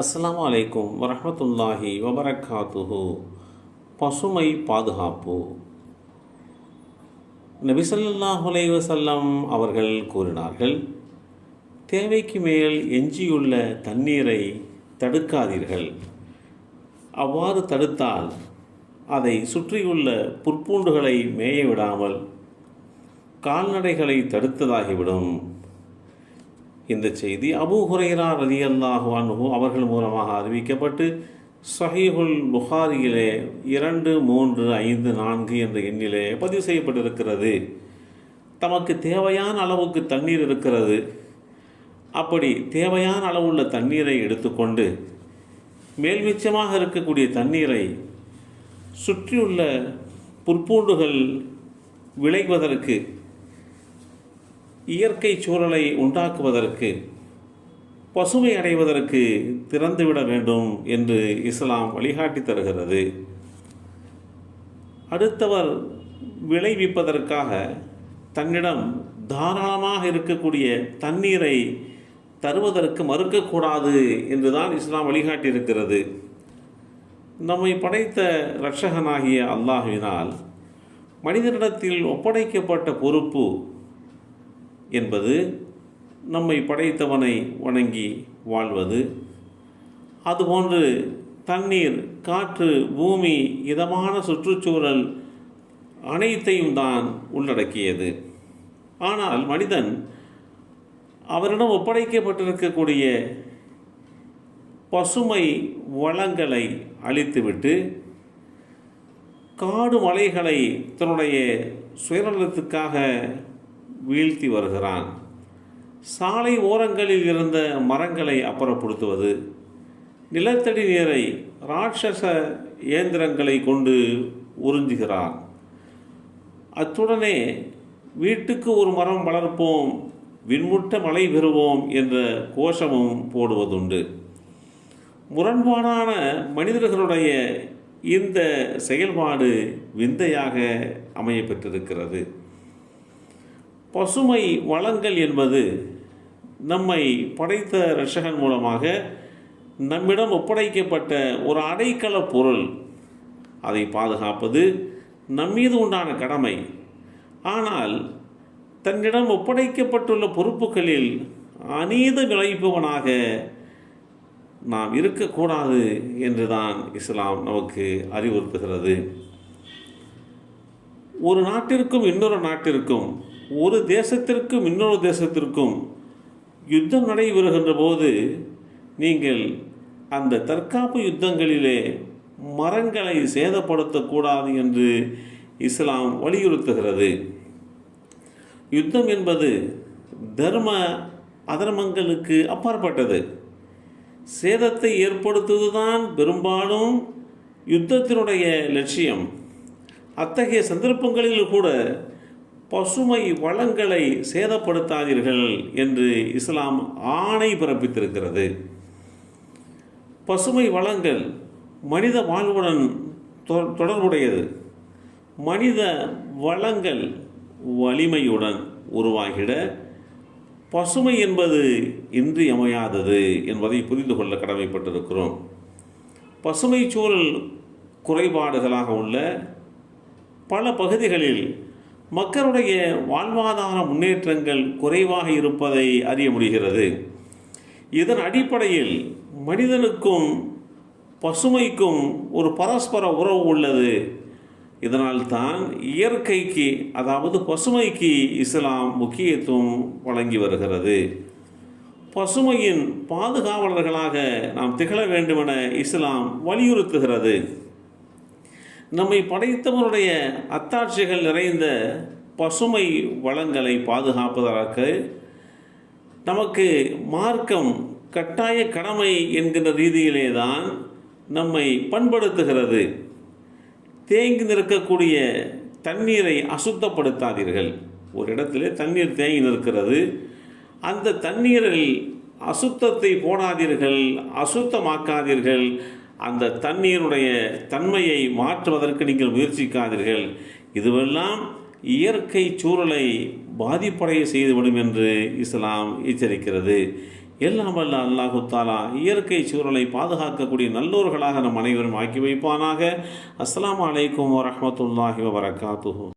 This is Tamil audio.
அஸ்லாம் அலைக்கும் வரமத்துல்லாஹி வபரகாத்துஹு பசுமை பாதுகாப்பு. நபிசல்லாஹுலை வசல்லம் அவர்கள் கூறினார்கள் தேவைக்கு மேல் எஞ்சியுள்ள தண்ணீரை தடுக்காதீர்கள். அவ்வாறு தடுத்தால் அதை சுற்றியுள்ள புற்பூண்டுகளை மேய விடாமல் கால்நடைகளை தடுத்ததாகிவிடும். இந்த செய்தி அபு ஹுரைரா ரலியல்லாஹு அல்லாஹு அவர்கள் மூலமாக அறிவிக்கப்பட்டு சஹீஹுல் புகாரியிலே இரண்டு மூன்று ஐந்து நான்கு என்ற எண்ணிலே பதிவு செய்யப்பட்டிருக்கிறது. தமக்கு தேவையான அளவுக்கு தண்ணீர் இருக்கிறது. அப்படி தேவையான அளவுள்ள தண்ணீரை எடுத்துக்கொண்டு மேல்மிச்சமாக இருக்கக்கூடிய தண்ணீரை சுற்றியுள்ள புற்பூண்டுகள் விளைவதற்கு இயற்கை சூழலை உண்டாக்குவதற்கு பசுமை அடைவதற்கு திறந்துவிட வேண்டும் என்று இஸ்லாம் வழிகாட்டி தருகிறது. அடுத்தவர் விளைவிப்பதற்காக தன்னிடம் தாராளமாக இருக்கக்கூடிய தண்ணீரை தருவதற்கு மறுக்கக்கூடாது என்றுதான் இஸ்லாம் வழிகாட்டியிருக்கிறது. நம்மை படைத்த இரட்சகனாகிய அல்லாஹுவினால் மனிதனிடத்தில் ஒப்படைக்கப்பட்ட பொறுப்பு என்பது நம்மை படைத்தவனை வணங்கி வாழ்வது. அதுபோன்று தண்ணீர் காற்று பூமி இதமான சுற்றுச்சூழல் அனைத்தையும் தான் உள்ளடக்கியது. ஆனால் மனிதன் அவரிடம் ஒப்படைக்கப்பட்டிருக்கக்கூடிய பசுமை வளங்களை அழித்துவிட்டு காடு மலைகளை தன்னுடைய சுயநலத்துக்காக வீழ்த்தி வருகிறான். சாலை ஓரங்களில் இருந்த மரங்களை அப்புறப்படுத்துவது நிலத்தடி நீரை ராட்சச இயந்திரங்களை கொண்டு உறிஞ்சுகிறான். அத்துடனே வீட்டுக்கு ஒரு மரம் வளர்ப்போம் விண்முட்ட மழை பெறுவோம் என்ற கோஷமும் போடுவதுண்டு. முரண்பாடான மனிதர்களுடைய இந்த செயல்பாடு விந்தையாக அமையப்பெற்றிருக்கிறது. பசுமை வளங்கள் என்பது நம்மை படைத்த ரஷகன் மூலமாக நம்மிடம் ஒப்படைக்கப்பட்ட ஒரு அடைக்கல பொருள். அதை பாதுகாப்பது நம்மீது உண்டான கடமை. ஆனால் தன்னிடம் ஒப்படைக்கப்பட்டுள்ள பொறுப்புகளில் அநீத விளைப்பவனாக நாம் இருக்கக்கூடாது என்றுதான் இஸ்லாம் நமக்கு அறிவுறுத்துகிறது. ஒரு நாட்டிற்கும் இன்னொரு நாட்டிற்கும் ஒரு தேசத்திற்கும் இன்னொரு தேசத்திற்கும் யுத்தம் நடைபெறுகின்ற போது நீங்கள் அந்த தற்காப்பு யுத்தங்களிலே மரங்களை சேதப்படுத்தக்கூடாது என்று இஸ்லாம் வலியுறுத்துகிறது. யுத்தம் என்பது தர்ம அதர்மங்களுக்கு அப்பாற்பட்டது. சேதத்தை ஏற்படுத்துவதுதான் பெரும்பாலும் யுத்தத்தினுடைய லட்சியம். அத்தகைய சந்தர்ப்பங்களில் கூட பசுமை வளங்களை சேதப்படுத்தாதீர்கள் என்று இஸ்லாம் ஆணை பிறப்பித்திருக்கிறது. பசுமை வளங்கள் மனித வாழ்வுடன் தொடர்புடையது. மனித வளங்கள் வலிமையுடன் உருவாகிட பசுமை என்பது இன்றியமையாதது என்பதை புரிந்து கொள்ள கடமைப்பட்டிருக்கிறோம். பசுமை சூழல் குறைபாடுகளாக உள்ள பல பகுதிகளில் மக்களுடைய வாழ்வாதார முன்னேற்றங்கள் குறைவாக இருப்பதை அறிய முடிகிறது. இதன் அடிப்படையில் மனிதனுக்கும் பசுமைக்கும் ஒரு பரஸ்பர உறவு உள்ளது. இதனால் தான் இயற்கைக்கு அதாவது பசுமைக்கு இஸ்லாம் முக்கியத்துவம் வழங்கி வருகிறது. பசுமையின் பாதுகாவலர்களாக நாம் திகழ வேண்டுமென இஸ்லாம் வலியுறுத்துகிறது. நம்மை படைத்தவருடைய அத்தாட்சிகள் நிறைந்த பசுமை வளங்களை பாதுகாப்பதற்கு நமக்கு மார்க்கம் கட்டாய கடமை என்கின்ற ரீதியிலே தான் நம்மை பண்படுத்துகிறது. தேங்கி நிற்கக்கூடிய தண்ணீரை அசுத்தப்படுத்தாதீர்கள். ஒரு இடத்திலே தண்ணீர் தேங்கி நிற்கிறது. அந்த தண்ணீரில் அசுத்தத்தை போடாதீர்கள் அசுத்தமாக்காதீர்கள். அந்த தண்ணீருடைய தன்மையை மாற்றுவதற்கு நீங்கள் முயற்சிக்காதீர்கள். இதுவெல்லாம் இயற்கை சூழலை பாதிப்படைய செய்துவிடும் என்று இஸ்லாம் எச்சரிக்கிறது. எல்லாம் வல்ல அல்லாஹு தாலா இயற்கை சூழலை பாதுகாக்கக்கூடிய நல்லோர்களாக நம் அனைவரும் ஆக்கி வைப்பானாக. அஸ்லாம் அலைக்கும் வரமத்துல்லாஹி வபரகாத்துஹு.